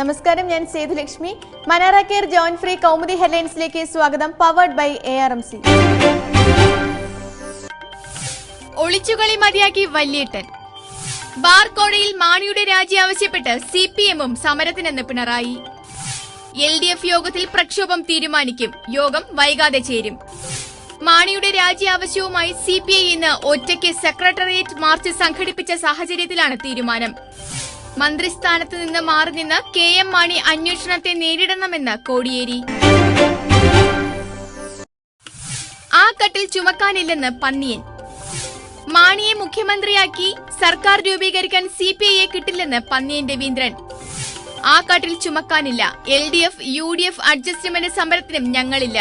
നമസ്കാരം ഞാൻ Sethulakshmi. മനാറ care join free Kaumudi ഹെഡ്ലൈൻസിലേക്ക് സ്വാഗതം powered by A R M C ഒളിച്ചുകളി മതിയാക്കി വല്യേട്ടൻ. ബാർക്കോഴയിൽ മാണിയുടെ രാജി ആവശ്യപ്പെട്ട് സി പി എമ്മും സമരത്തിനെന്ന് പിണറായി. എൽ ഡി എഫ് യോഗത്തിൽ പ്രക്ഷോഭം തീരുമാനിക്കും യോഗം വൈകാതെ ചേരും. മാണിയുടെ രാജി ആവശ്യവുമായി സി പി ഐ ഇന്ന് ഒറ്റയ്ക്ക് സെക്രട്ടേറിയറ്റ് മാർച്ച് സംഘടിപ്പിച്ച സാഹചര്യത്തിലാണ് തീരുമാനം. മന്ത്രിസ്ഥാനത്ത് നിന്ന് മാറി നിന്ന് കെ എം മാണി അന്വേഷണത്തെ നേരിടണമെന്ന് കോടിയേരി. ആ കട്ടിൽ ചുമക്കാനില്ലെന്ന് പന്നിയൻ. മാണിയെ മുഖ്യമന്ത്രിയാക്കി സർക്കാർ രൂപീകരിക്കാൻ സി പി ഐയെ കിട്ടില്ലെന്ന് പന്നിയൻ രവീന്ദ്രൻ. ആ കട്ടിൽ ചുമക്കാനില്ല. L D F U D F adjustment സമരത്തിനും ഞങ്ങളില്ല.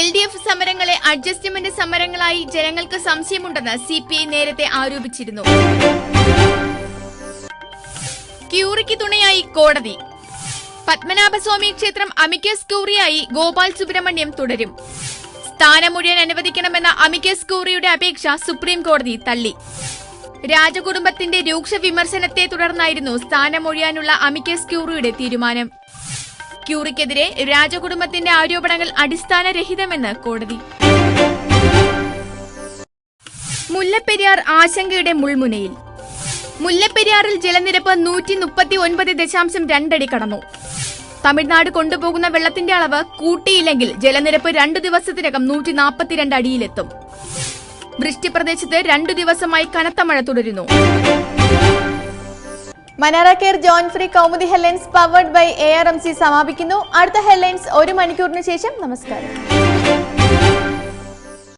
എൽ ഡി എഫ് സമരങ്ങളെ അഡ്ജസ്റ്റ്മെന്റ് സമരങ്ങളായി ജനങ്ങൾക്ക് സംശയമുണ്ടെന്ന് സി പി ഐ നേരത്തെ ആരോപിച്ചിരുന്നു. ക്യൂറിക്ക് തുണയായി കോടതി. പത്മനാഭസ്വാമി ക്ഷേത്രം അമിക്കസ് ക്യൂറിയായി ഗോപാൽ സുബ്രഹ്മണ്യം തുടരും. സ്ഥാനം മുഴുവൻ അനുവദിക്കണമെന്ന അമിക്കസ് ക്യൂറിയുടെ അപേക്ഷ സുപ്രീം കോടതി തള്ളി. രാജകുടുംബത്തിന്റെ രൂക്ഷ വിമർശനത്തെ തുടർന്നായിരുന്നു സ്ഥാനമൊഴിയാനുള്ള അമിക്കസ് ക്യൂറിയുടെ തീരുമാനം. ക്യൂറിക്കെതിരെ രാജകുടുംബത്തിന്റെ ആരോപണങ്ങൾ അടിസ്ഥാനരഹിതമെന്ന് കോടതി. മുല്ലപ്പെരിയാർ ആശങ്കയുടെ മുൾമുനയിൽ. മുല്ലപ്പെരിയാറിൽ ജലനിരപ്പ് നൂറ്റി മുപ്പത്തി ഒൻപത് ദശാംശം രണ്ടടി കടന്നു. തമിഴ്നാട് കൊണ്ടുപോകുന്ന വെള്ളത്തിന്റെ അളവ് കൂട്ടിയില്ലെങ്കിൽ ജലനിരപ്പ് രണ്ടു ദിവസത്തിനകം നൂറ്റി നാൽപ്പത്തിരണ്ട് അടിയിലെത്തും വൃഷ്ടിപ്രദേശത്ത് രണ്ടു ദിവസമായി കനത്ത മഴ തുടരുന്നു. Manara care free Kaumudi headlines powered by A R M C സമാപിക്കുന്നു. അടുത്ത ഹെഡ്ലൈൻസ് ഒരു മണിക്കൂറിന് ശേഷം നമസ്കാരം.